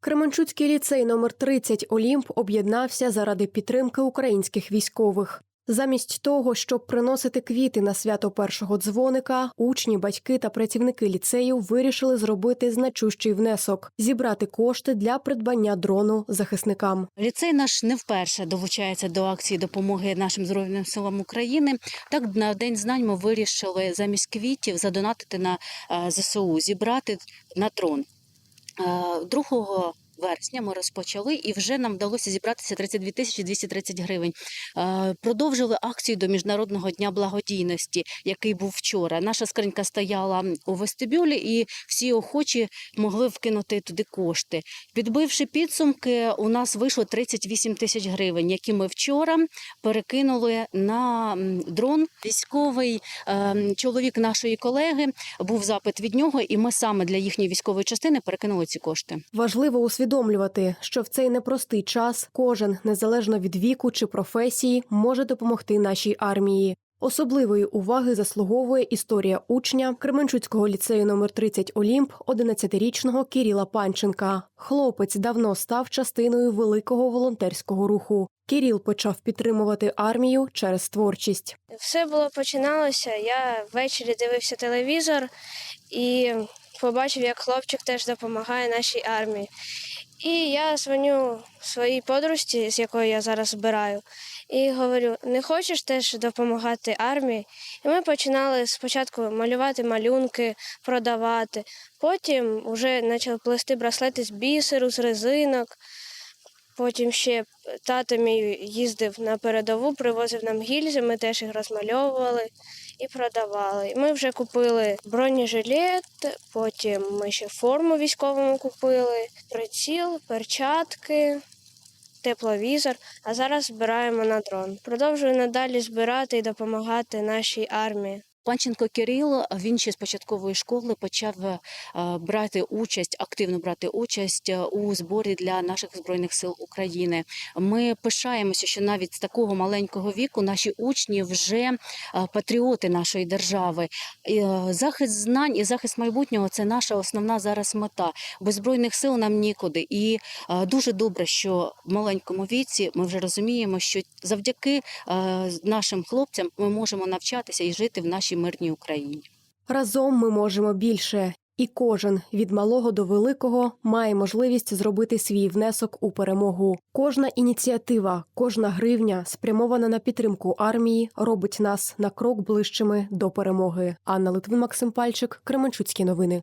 Кременчуцький ліцей номер 30 Олімп об'єднався заради підтримки українських військових. Замість того, щоб приносити квіти на свято першого дзвоника, учні, батьки та працівники ліцею вирішили зробити значущий внесок зібрати кошти для придбання дрону захисникам. Ліцей наш не вперше долучається до акції допомоги нашим збройним силам України. Так на день знань ми вирішили замість квітів задонатити на е, ЗСУ, зібрати на дрон. Е, 2 вересня ми розпочали і вже нам вдалося зібратися 32 тисячі 230 гривень. Е, Продовжили акцію до Міжнародного дня благодійності, який був вчора. Наша скринька стояла у вестибюлі, і всі охочі могли вкинути туди кошти. Підбивши підсумки, у нас вийшло 38 тисяч гривень, які ми вчора перекинули на дрон. Військовий е, чоловік нашої колеги був запит від нього, і ми саме для їхньої військової частини перекинули ці кошти. Важливо усвідомлювати, що в цей непростий час кожен, незалежно від віку чи професії, може допомогти нашій армії. Особливої уваги заслуговує історія учня Кременчуцького ліцею номер 30 Олімп, 11-річного Кіріла Панченка. Хлопець давно став частиною великого волонтерського руху. Кіріл почав підтримувати армію через творчість. Все було починалося. Я ввечері дивився телевізор і побачив, як хлопчик теж допомагає нашій армії. І я дзвоню своїй подружці, з якою я зараз збираю, і говорю: не хочеш теж допомагати армії? І ми починали спочатку малювати малюнки, продавати. Потім вже почали плести браслети з бісеру, з резинок. Потім ще тато мій їздив на передову, привозив нам гільзи, ми теж їх розмальовували і продавали. Ми вже купили бронежилет, потім ми ще форму військовому купили, приціл, перчатки, тепловізор, а зараз збираємо на дрон. Продовжую надалі збирати і допомагати нашій армії. Панченко Кирил, він ще з початкової школи почав е, брати участь, активно брати участь е, у зборі для наших збройних сил України. Ми пишаємося, що навіть з такого маленького віку наші учні вже е, патріоти нашої держави. Е, Захист знань і захист майбутнього це наша основна зараз мета. Без збройних сил нам нікуди. І е, дуже добре, що в маленькому віці ми вже розуміємо, що завдяки е, нашим хлопцям ми можемо навчатися і жити в нашій мирній Україні. Разом ми можемо більше, і кожен від малого до великого має можливість зробити свій внесок у перемогу. Кожна ініціатива, кожна гривня, спрямована на підтримку армії, робить нас на крок ближчими до перемоги. Анна Литвин, Максим Пальчик, Кременчуцькі новини.